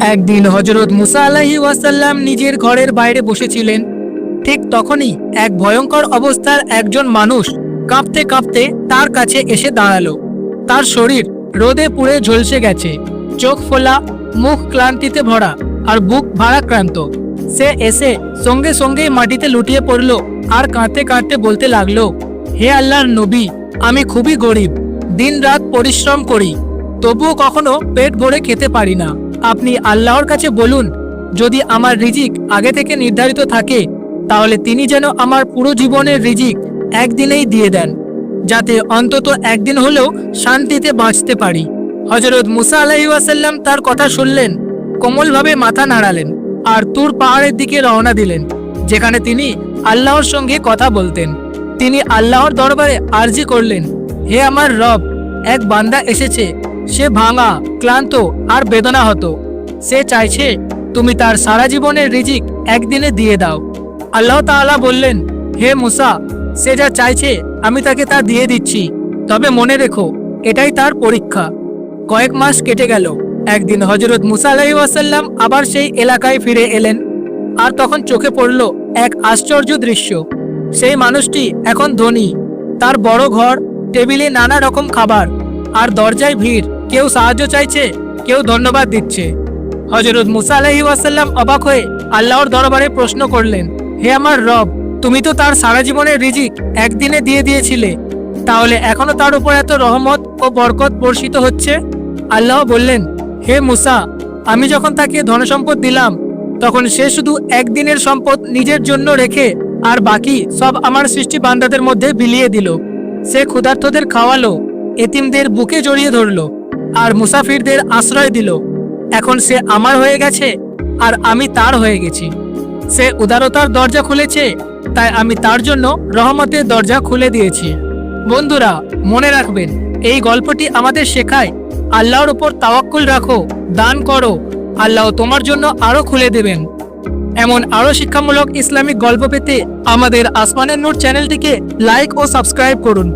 একদিন হজরত মুসা আলাহি ওয়াসাল্লাম নিজের ঘরের বাইরে বসেছিলেন। ঠিক তখনই এক ভয়ঙ্কর অবস্থার একজন মানুষ কাঁপতে কাঁপতে তার কাছে এসে দাঁড়াল। তার শরীর রোদে পুড়ে ঝলসে গেছে, চোখ ফোলা, মুখ ক্লান্তিতে ভরা আর বুক ভারাক্রান্ত। সে এসে সঙ্গে সঙ্গেই মাটিতে লুটিয়ে পড়ল আর কাঁদতে কাঁদতে বলতে লাগল, হে আল্লাহর নবী, আমি খুবই গরিব দিন রাত পরিশ্রম করি, তবুও কখনো পেট ভরে খেতে পারি না। আপনি আল্লাহর কাছে বলুন, যদি আমার রিজিক আগে থেকে নির্ধারিত থাকে, তাহলে তিনি যেন আমার পুরো জীবনের রিজিক একদিনেই দিয়ে দেন, যাতে অন্তত একদিন হলেও শান্তিতে বাঁচতে পারি। হজরত মুসা আলাহি ওয়াসাল্লাম তার কথা শুনলেন, কোমলভাবে মাথা নাড়ালেন আর তুর পাহাড়ের দিকে রওনা দিলেন, যেখানে তিনি আল্লাহর সঙ্গে কথা বলতেন। তিনি আল্লাহর দরবারে আর্জি করলেন, হে আমার রব, এক বান্দা এসেছে সে ভাঙা, ক্লান্ত আর বেদনা হতো সে চাইছে তুমি তার সারা জীবনের রিজিক একদিনে দিয়ে দাও। আল্লাহ তাআলা বললেন, হে মুসা, সে যা চাইছে আমি তাকে তা দিয়ে দিচ্ছি। তবে মনে রেখো, এটাই তার পরীক্ষা। কয়েক মাস কেটে গেল। একদিন হজরত মুসা আলাহি ওয়াসাল্লাম আবার সেই এলাকায় ফিরে এলেন। আর তখন চোখে পড়ল এক আশ্চর্য দৃশ্য। সেই মানুষটি এখন ধনী। তার বড় ঘর, টেবিলে নানা রকম খাবার আর দরজায় ভিড়। কেউ সাহায্য চাইছে, কেউ ধন্যবাদ দিচ্ছে। হজরত মুসা আলাহি ওয়াসাল্লাম অবাক হয়ে আল্লাহর দরবারে প্রশ্ন করলেন, হে আমার রব, তুমি তো তার সারা জীবনের রিজিক একদিনে দিয়ে দিয়েছিলে, তাহলে এখনও তার উপর এত রহমত ও বরকত বর্ষিত হচ্ছে? আল্লাহ বললেন, হে মুসা, আমি যখন তাকে ধনসম্পদ দিলাম, তখন সে শুধু একদিনের সম্পদ নিজের জন্য রেখে আর বাকি সব আমার সৃষ্টি বান্দাদের মধ্যে বিলিয়ে দিল। সে ক্ষুধার্তদের খাওয়ালো, এতিমদের বুকে জড়িয়ে ধরলো আর মুসাফিরদের আশ্রয় দিল। এখন সে আমার হয়ে গেছে আর আমি তার হয়ে গেছি। সে উদারতার দরজা খুলেছে, তাই আমি তার জন্য রহমতের দরজা খুলে দিয়েছি। বন্ধুরা, মনে রাখবেন, এই গল্পটি আমাদের শেখায়, আল্লাহর উপর তাওয়াক্কুল রাখো, দান করো, আল্লাহ তোমার জন্য আরও খুলে দেবেন। এমন আরও শিক্ষামূলক ইসলামিক গল্প পেতে আমাদের আসমানের নূর চ্যানেলটিকে লাইক ও সাবস্ক্রাইব করুন।